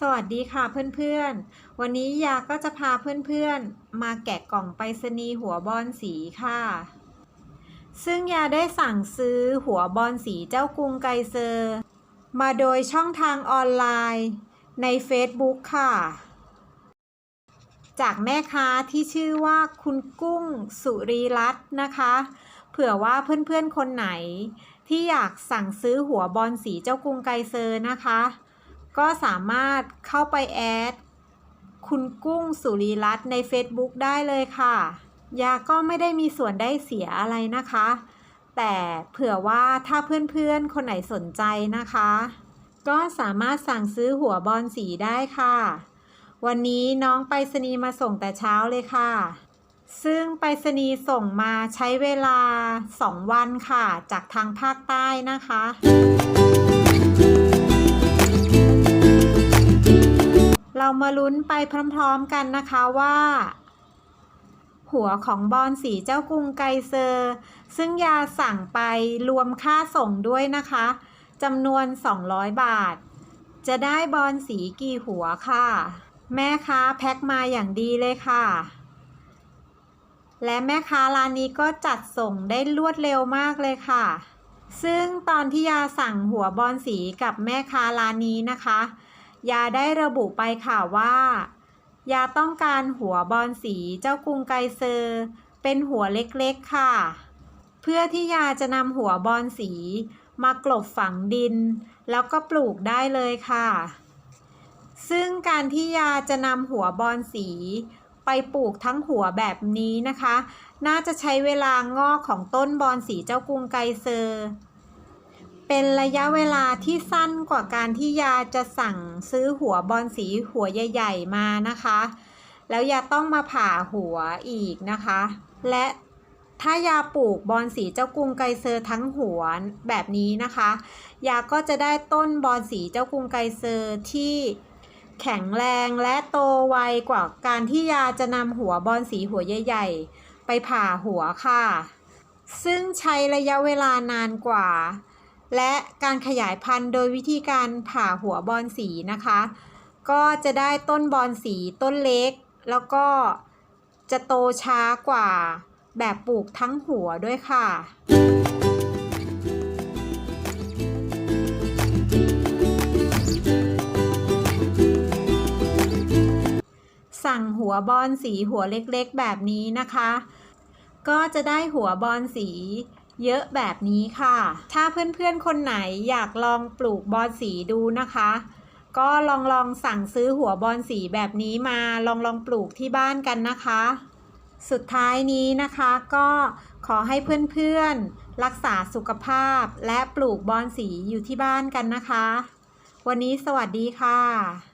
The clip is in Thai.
สวัสดีค่ะเพื่อนๆ วันนี้ยาก็จะพาเพื่อนๆ มาแกะกล่องไปรษณีย์หัวบอลสีค่ะ ซึ่งยาได้สั่งซื้อหัวบอลสีเจ้ากรุงไกเซอร์ มาโดยช่องทางออนไลน์ใน Facebook ค่ะ จากแม่ค้าที่ชื่อว่าคุณกุ้งสุรีรัตน์นะคะ เผื่อว่าเพื่อนๆ คนไหน ที่อยากสั่งซื้อหัวบอลสีเจ้ากรุงไกเซอร์นะคะ ก็สามารถเข้าไปแอด คุณกุ้งสุรีรัตน์ใน Facebook ได้เลยค่ะ ยาก็ไม่ได้มีส่วนได้เสียอะไรนะคะ แต่เผื่อว่าถ้าเพื่อนๆ คนไหนสนใจนะคะ ก็สามารถสั่งซื้อหัวบอลสีได้ค่ะ วันนี้น้องไปรษณีย์มาส่งแต่เช้าเลยค่ะ ซึ่งไปรษณีย์ส่งมาใช้เวลา 2 วันค่ะ จากทางภาคใต้นะคะ เรามาลุ้นไปพร้อมๆกันนะคะว่า หัวของบอลสีเจ้ากรุงไกเซอร์ ซึ่งยาสั่งไปรวมค่าส่งด้วยนะคะจำนวน 200 บาท จะได้บอลสีกี่หัวค่ะ แม่ค้าแพ็คมาอย่างดีเลยค่ะ และแม่ค้าร้านนี้ก็จัดส่งได้รวดเร็วมากเลยค่ะ ซึ่งตอนที่ยาสั่งหัวบอลสีกับแม่ค้าร้านนี้นะคะ ยาได้ระบุไปค่ะว่า ยาต้องการหัวบอลสีเจ้ากรุงไกเซอร์ เป็นหัวเล็กๆค่ะ เพื่อที่ยาจะนำหัวบอลสี มากลบฝังดิน แล้วก็ปลูกได้เลยค่ะ ซึ่งการที่ยาจะนำหัวบอลสีไปปลูกทั้งหัวแบบนี้นะคะ น่าจะใช้เวลางอกของต้นบอลสีเจ้ากรุงไกเซอร์ เป็นระยะเวลาที่สั้นกว่าการที่ยาจะสั่งซื้อหัวบอลสีหัวใหญ่ ๆ มานะคะ แล้วยาต้องมาผ่าหัวอีกนะคะ และถ้ายาปลูกบอลสีเจ้ากรุงไกเซอร์ทั้งหัวแบบนี้นะคะ ยาก็จะได้ต้นบอลสีเจ้ากรุงไกเซอร์ที่แข็งแรงและโตไวกว่าการที่ยาจะนำหัวบอลสีหัวใหญ่ ๆ ไปผ่าหัวค่ะ ซึ่งใช้ระยะเวลานานกว่า และการขยายพันธุ์โดยวิธีการผ่าหัวบอลสีนะคะ ก็จะได้ต้นบอลสีต้นเล็ก แล้วก็จะโตช้ากว่าแบบปลูกทั้งหัวด้วยค่ะสั่งหัวบอลสีหัวเล็กๆแบบนี้นะคะ ก็จะได้หัวบอลสี เยอะแบบนี้ค่ะ ถ้าเพื่อนๆคนไหนอยากลองปลูกบอลสีดูนะคะ ก็ลองลองสั่งซื้อหัวบอลสีแบบนี้มาลองลองปลูกที่บ้านกันนะคะ สุดท้ายนี้นะคะก็ขอให้เพื่อนๆรักษาสุขภาพและปลูกบอลสีอยู่ที่บ้านกันนะคะ วันนี้สวัสดีค่ะ